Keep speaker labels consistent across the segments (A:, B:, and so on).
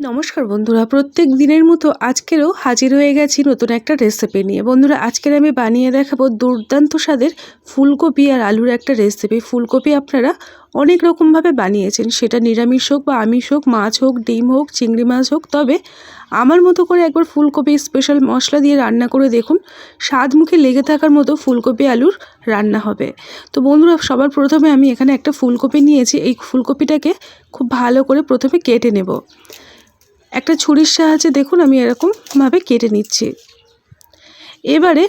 A: নমস্কার বন্ধুরা, প্রত্যেক দিনের মতো আজকেরও হাজির হয়ে গেছি নতুন একটা রেসিপি নিয়ে। বন্ধুরা, আজকের আমি বানিয়ে দেখাবো দুর্দান্ত স্বাদের ফুলকপি আর আলুর একটা রেসিপি ফুলকপি আপনারা অনেক রকমভাবে বানিয়েছেন, সেটা নিরামিষ হোক বা আমিষ হোক, মাছ হোক, ডিম হোক, চিংড়ি মাছ হোক, তবে আমার মতো করে একবার ফুলকপি স্পেশাল মশলা দিয়ে রান্না করে দেখুন স্বাদ মুখে লেগে থাকার মতো ফুলকপি আলুর রান্না হবে। তো বন্ধুরা, সবার প্রথমে আমি এখানে একটা ফুলকপি নিয়েছি, এই ফুলকপিটাকে খুব ভালো করে প্রথমে কেটে নেব। একটা ছুরির সাহায্যে দেখুন আমি এরকমভাবে কেটে নিচ্ছি। এবারে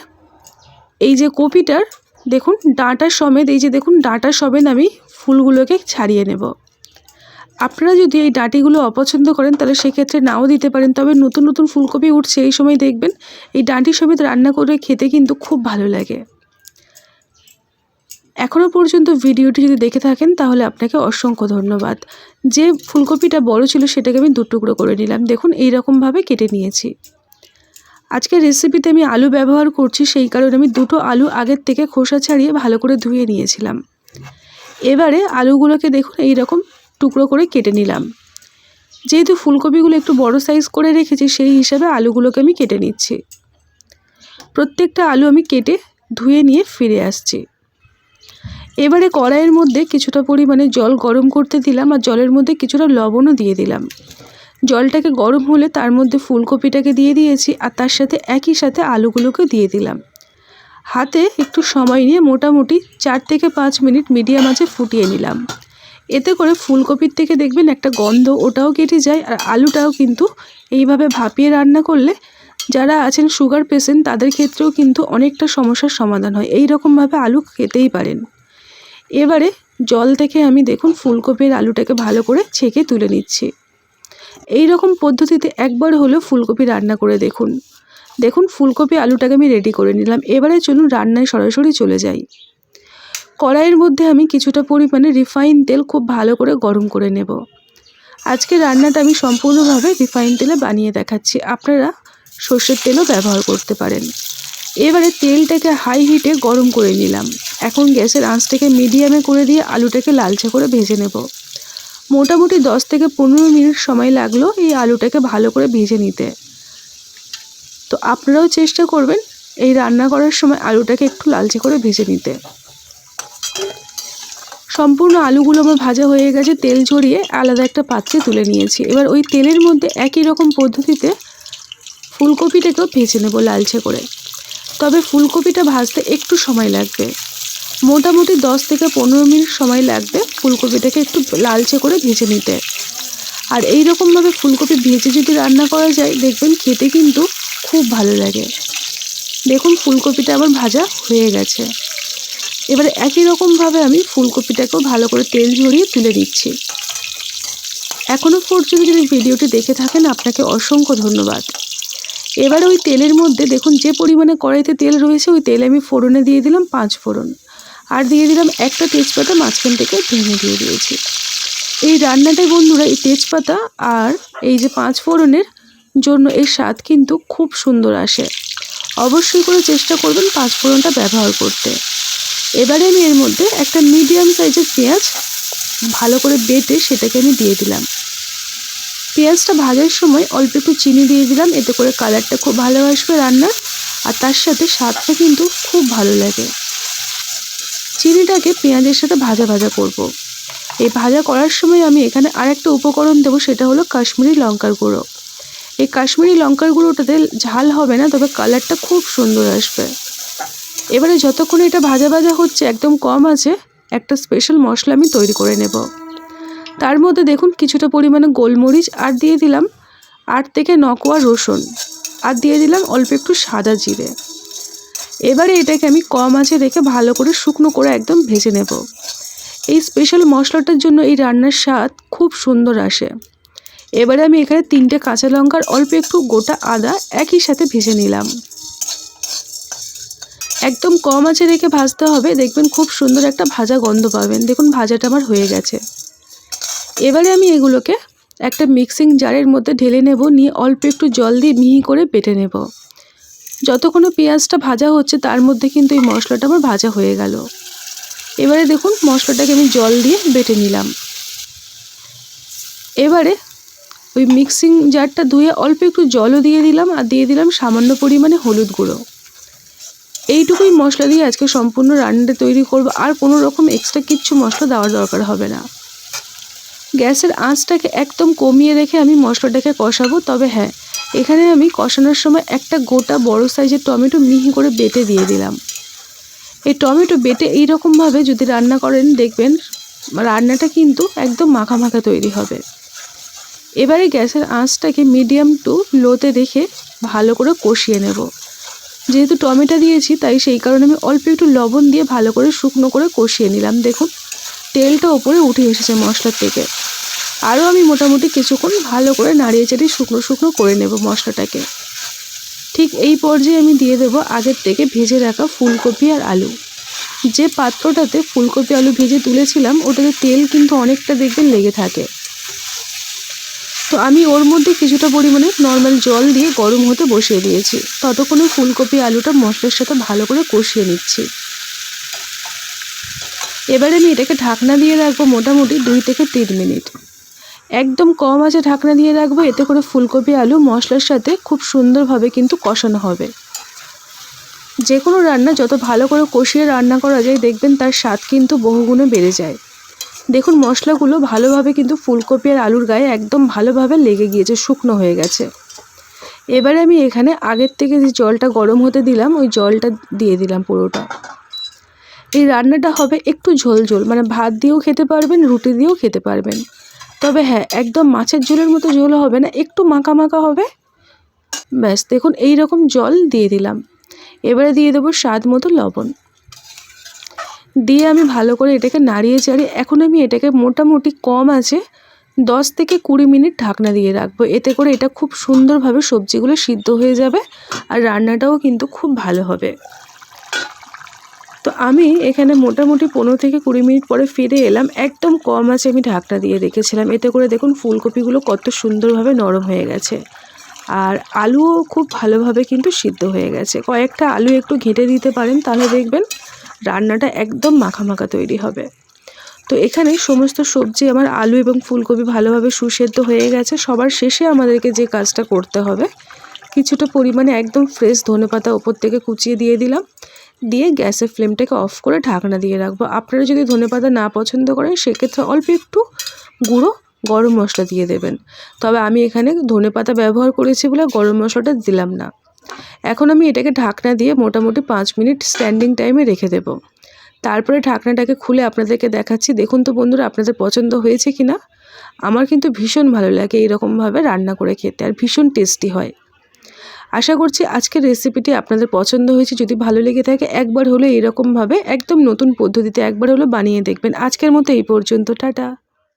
A: এই যে কপিটার, দেখুন ডাঁটার সমেত, এই যে দেখুন ডাঁটার সমেত আমি ফুলগুলোকে ছাড়িয়ে নেব। আপনারা যদি এই ডাঁটিগুলো অপছন্দ করেন, তাহলে সেক্ষেত্রে নাও দিতে পারেন। তবে নতুন নতুন ফুলকপি উঠছে, এই সময় দেখবেন এই ডাঁটি সমেত রান্না করে খেতে কিন্তু খুব ভালো লাগে। এখনও পর্যন্ত ভিডিওটি যদি দেখে থাকেন, তাহলে আপনাকে অসংখ্য ধন্যবাদ। যে ফুলকপিটা বড় ছিল, সেটাকে আমি দুটুকরো করে নিলাম। দেখুন এই রকমভাবে কেটে নিয়েছি। আজকের রেসিপিতে আমি আলু ব্যবহার করছি, সেই কারণে আমি দুটো আলু আগের থেকে খোসা ছাড়িয়ে ভালো করে ধুয়ে নিয়েছিলাম। এবারে আলুগুলোকে দেখুন এই রকম টুকরো করে কেটে নিলাম। যেহেতু ফুলকপিগুলো একটু বড় সাইজ করে রেখেছি, সেই হিসাবে আলুগুলোকে আমি কেটে নিচ্ছি। প্রত্যেকটা আলু আমি কেটে ধুয়ে নিয়ে ফিরে আসছি। এবারে কড়াইয়ের মধ্যে কিছুটা পরিমাণে জল গরম করতে দিলাম আর জলের মধ্যে কিছুটা লবণও দিয়ে দিলাম। জলটাকে গরম হলে তার মধ্যে ফুলকপিটাকে দিয়ে দিয়েছি আর তার সাথে একই সাথে আলুগুলোকে দিয়ে দিলাম। হাতে একটু সময় নিয়ে মোটামুটি চার থেকে পাঁচ মিনিট মিডিয়াম আঁচে ফুটিয়ে নিলাম। এতে করে ফুলকপির থেকে দেখবেন একটা গন্ধ, ওটাও কেটে যায় আর আলুটাও কিন্তু এইভাবে ভাপিয়ে রান্না করলে যারা আছেন সুগার পেশেন্ট তাদের ক্ষেত্রেও কিন্তু অনেকটা সমস্যার সমাধান হয়। এই রকমভাবে আলু খেতেই পারেন। এবারে জল থেকে আমি দেখুন ফুলকপির আলুটাকে ভালো করে ছেঁকে তুলে নিচ্ছি। এই রকম পদ্ধতিতে একবার হলেও ফুলকপি রান্না করে দেখুন। দেখুন ফুলকপি আলুটাকে আমি রেডি করে নিলাম। এবারে চলুন রান্নায় সরাসরি চলে যাই। কড়াইয়ের মধ্যে আমি কিছুটা পরিমাণে রিফাইন তেল খুব ভালো করে গরম করে নেব। আজকে রান্নাটা আমি সম্পূর্ণভাবে রিফাইন তেলে বানিয়ে দেখাচ্ছি। আপনারা সর্ষের তেলও ব্যবহার করতে পারেন। এবারে তেলটাকে হাই হিটে গরম করে নিলাম। এখন গ্যাসের আঁচটাকে মিডিয়ামে করে দিয়ে আলুটাকে লালচে করে ভেজে নেব। মোটামুটি দশ থেকে পনেরো মিনিট সময় লাগল এই আলুটাকে ভালো করে ভেজে নিতে। তো আপনারাও চেষ্টা করবেন এই রান্না করার সময় আলুটাকে একটু লালচে করে ভেজে নিতে। সম্পূর্ণ আলুগুলো আমার ভাজা হয়ে গেছে, তেল ঝরিয়ে আলাদা একটা পাত্রে তুলে নিয়েছি। এবার ওই তেলের মধ্যে একই রকম পদ্ধতিতে ফুলকপিটাকেও ভেজে নেব লালচে করে। তবে ফুলকপিটা ভাজতে একটু সময় লাগবে। মোটামুটি দশ থেকে পনেরো মিনিট সময় লাগবে ফুলকপিটাকে একটু লালচে করে ভেজে নিতে। আর এই রকমভাবে ফুলকপি ভেজে যদি রান্না করা যায়, দেখবেন খেতে কিন্তু খুব ভালো লাগে। দেখুন ফুলকপিটা আমার ভাজা হয়ে গেছে। এবারে একই রকমভাবে আমি ফুলকপিটাকেও ভালো করে তেল ঝরিয়ে তুলে দিচ্ছি এখনও পর্যন্ত যদি ভিডিওটি দেখে থাকেন, আপনাকে অসংখ্য ধন্যবাদ। এবার ওই তেলের মধ্যে দেখুন যে পরিমাণে কড়াইতে তেল রয়েছে, ওই তেল আমি ফোড়নে দিয়ে দিলাম পাঁচ ফোড়ন। আর দিয়ে দিলাম একটা তেজপাতা মাঝখান থেকে ভেঙে দিয়ে দিয়েছি। এই রান্নাটাই বন্ধুরা, এই তেজপাতা আর এই যে পাঁচ ফোড়নের জন্য এর স্বাদ কিন্তু খুব সুন্দর আসে। অবশ্যই করে চেষ্টা করবেন পাঁচ ফোড়নটা ব্যবহার করতে। এবারে আমি এর মধ্যে একটা মিডিয়াম সাইজের পেঁয়াজ ভালো করে বেটে সেটাকে আমি দিয়ে দিলাম। পেঁয়াজটা ভাজার সময় অল্প একটু চিনি দিয়ে দিলাম, এতে করে কালারটা খুব ভালো আসবে রান্নার, আর তার সাথে স্বাদটা কিন্তু খুব ভালো লাগে। চিনিটাকে পেঁয়াজের সাথে ভাজা ভাজা করব। এই ভাজা করার সময় আমি এখানে আর একটা উপকরণ দেবো, সেটা হলো কাশ্মীরি লঙ্কার গুঁড়ো। এই কাশ্মীরি লঙ্কার গুঁড়োটাতে ঝাল হবে না, তবে কালারটা খুব সুন্দর আসবে। এবারে যতক্ষণ এটা ভাজা ভাজা হচ্ছে, একদম কম আছে, একটা স্পেশাল মশলা আমি তৈরি করে নেব। তার মধ্যে দেখুন কিছুটা পরিমাণে গোলমরিচ, আর দিয়ে দিলাম আট থেকে নকোয়া রসুন। আর দিয়ে দিলাম অল্প একটু সাদা জিরে। এবারে এটাকে আমি কম আঁচে রেখে ভালো করে শুকনো করে একদম ভেজে নেব। এই স্পেশাল মশলাটার জন্য এই রান্নার স্বাদ খুব সুন্দর আসে। এবারে আমি এখানে তিনটে কাঁচা লঙ্কার অল্প একটু গোটা আদা একই সাথে ভেজে নিলাম। একদম কম আছে রেখে ভাজতে হবে, দেখবেন খুব সুন্দর একটা ভাজা গন্ধ পাবেন। দেখুন, ভাজাটা আমার হয়ে গেছে। এবারে আমি এগুলোকে একটা মিক্সিং জারের মধ্যে ঢেলে নেব, নিয়ে অল্প একটু জল দিয়ে মিহি করে বেটে নেব। যতক্ষণ পেঁয়াজটা ভাজা হচ্ছে, তার মধ্যে কিন্তু এই মশলাটা আমার ভাজা হয়ে গেল। এবারে দেখুন, মশলাটাকে আমি জল দিয়ে বেটে নিলাম। এবারে ওই মিক্সিং জারটা ধুয়ে অল্প একটু জলও দিয়ে দিলাম আর দিয়ে দিলাম সামান্য পরিমাণে হলুদ গুঁড়ো। এইটুকুই মশলা দিয়ে আজকে সম্পূর্ণ রান্নাটা তৈরি করব, আর কোনো রকম এক্সট্রা কিচ্ছু মশলা দেওয়ার দরকার হবে না। গ্যাসের আঁচটাকে একদম কমিয়ে রেখে আমি মশলাটাকে কষাবো, তবে হ্যাঁ এখানে আমি কষানোর সময় একটা গোটা বড় সাইজের টমেটো মিহি করে বেটে দিয়ে দিলাম। এই টমেটো বেটে এই এইরকমভাবে যদি রান্না করেন, দেখবেন রান্নাটা কিন্তু একদম মাখা মাখা তৈরি হবে। এবারে গ্যাসের আঁচটাকে মিডিয়াম টু লোতে রেখে ভালো করে কষিয়ে নেব। যেহেতু টমেটো দিয়েছি, তাই সেই কারণে আমি অল্প একটু লবণ দিয়ে ভালো করে শুকনো করে কষিয়ে নিলাম। দেখুন, তেলটা ওপরে উঠে এসেছে মশলার থেকে। আরও আমি মোটামুটি কিছুক্ষণ ভালো করে নাড়িয়ে চাড়িয়ে শুকনো শুকনো করে নেব মশলাটাকে। ঠিক এই পর্যায়ে আমি দিয়ে দেবো আগের থেকে ভেজে রাখা ফুলকপি আর আলু। যে পাত্রটাতে ফুলকপি, আলু ভেজে তুলেছিলাম, ওটাতে তেল কিন্তু অনেকটা দেখবেন লেগে থাকে। তো আমি ওর মধ্যে কিছুটা পরিমাণে নর্মাল জল দিয়ে গরম হতে বসিয়ে দিয়েছি। ততক্ষণে ফুলকপি, আলুটা মশলার সাথে ভালো করে কষিয়ে নিচ্ছি। এবারে আমি এটাকে ঢাকনা দিয়ে রাখব মোটামুটি দুই থেকে তিন মিনিট। একদম কম আছে ঢাকনা দিয়ে রাখব, এতে করে ফুলকপি, আলু, মশলার সাথে খুব সুন্দরভাবে কিন্তু কষানো হবে। যে কোনো রান্না যত ভালো করে কষিয়ে রান্না করা যায়, দেখবেন তার স্বাদ কিন্তু বহুগুণে বেড়ে যায়। দেখুন, মশলাগুলো ভালোভাবে কিন্তু ফুলকপি আর আলুর গায়ে একদম ভালোভাবে লেগে গিয়েছে, শুকনো হয়ে গেছে। এবারে আমি এখানে আগের থেকে যে জলটা গরম হতে দিলাম, ওই জলটা দিয়ে দিলাম পুরোটা। এই রান্নাটা হবে একটু ঝোল ঝোল মানে ভাত দিয়েও খেতে পারবেন, রুটি দিয়েও খেতে পারবেন। তবে হ্যাঁ একদম মাছের ঝোলের মতো ঝোল হবে না, একটু মাখা মাখা হবে। ব্যাস, দেখুন এই রকম জল দিয়ে দিলাম। এবারে দিয়ে দেবো স্বাদ মতো লবণ। দিয়ে আমি ভালো করে এটাকে নাড়িয়ে চাড়িয়ে, এখন আমি এটাকে মোটামুটি কম আছে দশ থেকে কুড়ি মিনিট ঢাকনা দিয়ে রাখব। এতে করে এটা খুব সুন্দরভাবে সবজিগুলো সিদ্ধ হয়ে যাবে আর রান্নাটাও কিন্তু খুব ভালো হবে। তো আমি এখানে মোটামুটি পনেরো থেকে কুড়ি মিনিট পরে ফিরে এলাম। একদম কম আছে আমি ঢাকনা দিয়ে রেখেছিলাম। এতে করে দেখুন ফুলকপিগুলো কত সুন্দরভাবে নরম হয়ে গেছে। আর আলুও খুব ভালোভাবে কিন্তু সিদ্ধ হয়ে গেছে। কয়েকটা আলু একটু ঘেঁটে দিতে পারেন, তাহলে দেখবেন রান্নাটা একদম মাখা মাখা তৈরি হবে। তো এখানে সমস্ত সবজি আমার আলু এবং ফুলকপি ভালোভাবে সুসেদ্ধ হয়ে গেছে। সবার শেষে আমাদেরকে যে কাজটা করতে হবে, কিছুটা পরিমাণে একদম ফ্রেশ ধনেপাতা ওপর থেকে কুচিয়ে দিয়ে দিলাম। দিয়ে গ্যাসের ফ্লেমটাকে অফ করে ঢাকনা দিয়ে রাখব। আপনারা যদি ধনেপাতা না পছন্দ করেন, সেক্ষেত্রে অল্প একটু গুঁড়ো গরম মশলা দিয়ে দেবেন। তবে আমি এখানে ধনেপাতা ব্যবহার করেছি বলে গরম মশলাটা দিলাম না। এখন আমি এটাকে ঢাকনা দিয়ে মোটামুটি পাঁচ মিনিট স্ট্যান্ডিং টাইমে রেখে দেবো। তারপরে ঢাকনাটাকে খুলে আপনাদেরকে দেখাচ্ছি। দেখুন তো বন্ধুরা, আপনাদের পছন্দ হয়েছে কি না আমার কিন্তু ভীষণ ভালো লাগে এইরকমভাবে রান্না করে খেতে, আর ভীষণ টেস্টি হয়। আশা করছি আজকের রেসিপিটি আপনাদের পছন্দ হয়েছে। যদি ভালো লেগে থাকে, একবার হলে এরকমভাবে একদম নতুন পদ্ধতিতে একবার হলো বানিয়ে দেখবেন। আজকের মতো এই পর্যন্ত। টাটা।